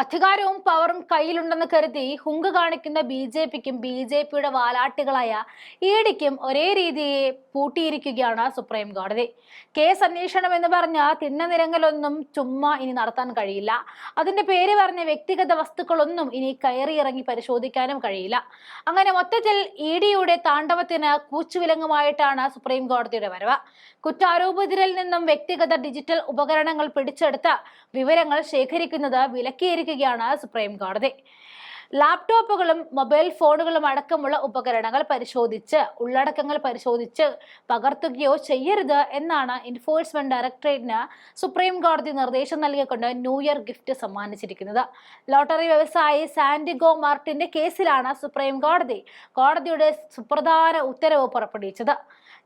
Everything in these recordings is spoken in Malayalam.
അധികാരവും പവറും കയ്യിലുണ്ടെന്ന് കരുതി ഹുങ്ക് കാണിക്കുന്ന ബി ജെ പിക്കും ബി ജെ പിയുടെ വാലാട്ടികളായ ഇ ഡിക്കും ഒരേ രീതിയെ പൂട്ടിയിരിക്കുകയാണ് സുപ്രീം കോടതി. കേസ് അന്വേഷണം എന്ന് പറഞ്ഞ തിണ്ണനിരങ്ങലൊന്നും ചുമ്മാ ഇനി നടത്താൻ കഴിയില്ല. അതിന്റെ പേര് പറഞ്ഞ വ്യക്തിഗത വസ്തുക്കളൊന്നും ഇനി കയറി ഇറങ്ങി പരിശോധിക്കാനും കഴിയില്ല. അങ്ങനെ മൊത്തത്തിൽ ഇ ഡിയുടെ താണ്ഡവത്തിന് കൂച്ചുവിലങ്ങുമായിട്ടാണ് സുപ്രീം കോടതിയുടെ വരവ്. കുറ്റാരോപിതരിൽ നിന്നും വ്യക്തിഗത ഡിജിറ്റൽ ഉപകരണങ്ങൾ പിടിച്ചെടുത്ത് വിവരങ്ങൾ ശേഖരിക്കുന്നത് വിലക്കിയിരിക്കുകയാണ് സുപ്രീം കോടതി ലാപ്ടോപ്പുകളും മൊബൈൽ ഫോണുകളും അടക്കമുള്ള ഉപകരണങ്ങൾ പരിശോധിച്ച് ഉള്ളടക്കങ്ങൾ പരിശോധിച്ച് പകർത്തുകയോ ചെയ്യരുത് എന്നാണ് എൻഫോഴ്സ്മെന്റ് ഡയറക്ടറേറ്റിന് സുപ്രീം കോടതി നിർദ്ദേശം നൽകിക്കൊണ്ട് ന്യൂ ഇയർ ഗിഫ്റ്റ് സമ്മാനിച്ചിരിക്കുന്നത്. ലോട്ടറി വ്യവസായി സാൻഡിഗോ മാർട്ടിന്റെ കേസിലാണ് സുപ്രീം കോടതി കോടതിയുടെ സുപ്രധാന ഉത്തരവ് പുറപ്പെടുവിച്ചത്.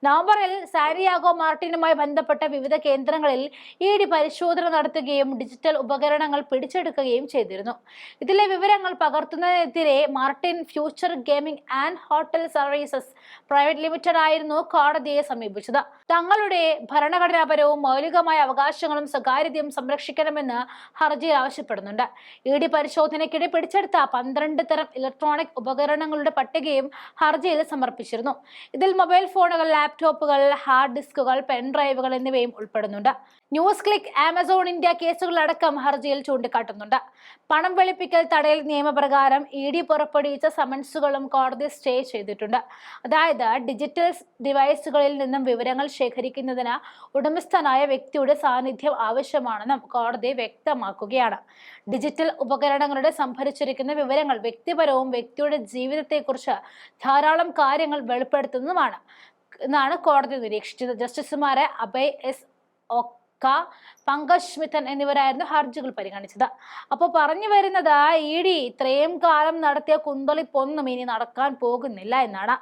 നവംബറിൽ സാരിയാഗോ മാർട്ടിനുമായി ബന്ധപ്പെട്ട വിവിധ കേന്ദ്രങ്ങളിൽ ഇ ഡി പരിശോധന നടത്തുകയും ഡിജിറ്റൽ ഉപകരണങ്ങൾ പിടിച്ചെടുക്കുകയും ചെയ്തിരുന്നു. ഇതിലെ വിവരങ്ങൾ പകർത്തുന്നതിനെതിരെ Martin future gaming and hotel services private limited ആയിരുന്നു കോടതിയെ സമീപിച്ചത്. തങ്ങളുടെ ഭരണഘടനാപരവും മൗലികമായ അവകാശങ്ങളും സ്വകാര്യതയും സംരക്ഷിക്കണമെന്ന് ഹർജിയിൽ ആവശ്യപ്പെടുന്നുണ്ട്. ഇ ഡി പരിശോധനയ്ക്കിടെ പിടിച്ചെടുത്ത പന്ത്രണ്ട് തരം ഇലക്ട്രോണിക് ഉപകരണങ്ങളുടെ പട്ടികയും ഹർജിയിൽ സമർപ്പിച്ചിരുന്നു. ഇതിൽ മൊബൈൽ ഫോണുകൾ ലാപ്ടോപ്പുകൾ ഹാർഡ് ഡിസ്കുകൾ പെൻഡ്രൈവുകൾ എന്നിവയും ഉൾപ്പെടുന്നുണ്ട്. ന്യൂസ് ക്ലിക്ക് ആമസോൺ ഇന്ത്യ കേസുകളടക്കം ഹർജിയിൽ ചൂണ്ടിക്കാട്ടുന്നുണ്ട്. പണം വെളുപ്പിക്കൽ തടയൽ നിയമപ്രകാരം ഇ ഡി പുറപ്പെടുവിച്ച സമൻസുകളും കോടതി സ്റ്റേ ചെയ്തിട്ടുണ്ട്. അതായത് ഡിജിറ്റൽ ഡിവൈസുകളിൽ നിന്നും വിവരങ്ങൾ ശേഖരിക്കുന്നതിന് ഉടമസ്ഥനായ വ്യക്തിയുടെ സാന്നിധ്യം ആവശ്യമാണെന്നും കോടതി വ്യക്തമാക്കുകയാണ്. ഡിജിറ്റൽ ഉപകരണങ്ങളുടെ സംഭരിച്ചിരിക്കുന്ന വിവരങ്ങൾ വ്യക്തിപരവും വ്യക്തിയുടെ ജീവിതത്തെക്കുറിച്ച് ധാരാളം കാര്യങ്ങൾ വെളിപ്പെടുത്തുന്നതുമാണ് എന്നാണ് കോടതി നിരീക്ഷിച്ചത്. ജസ്റ്റിസുമാരെ അഭയ് എസ് ഒക്ക പങ്കജ് സ്മിത്തൻ എന്നിവരായിരുന്നു ഹർജികൾ പരിഗണിച്ചത്. അപ്പോൾ പറഞ്ഞു വരുന്നത് ഇ ഡി ഇത്രയും കാലം നടത്തിയ കുന്തളിപ്പൊന്നും ഇനി നടക്കാൻ പോകുന്നില്ല എന്നാണ്.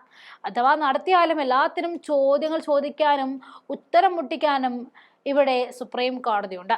അഥവാ നടത്തിയാലും എല്ലാത്തിനും ചോദ്യങ്ങൾ ചോദിക്കാനും ഉത്തരം മുട്ടിക്കാനും ഇവിടെ സുപ്രീം കോടതിയുണ്ട്.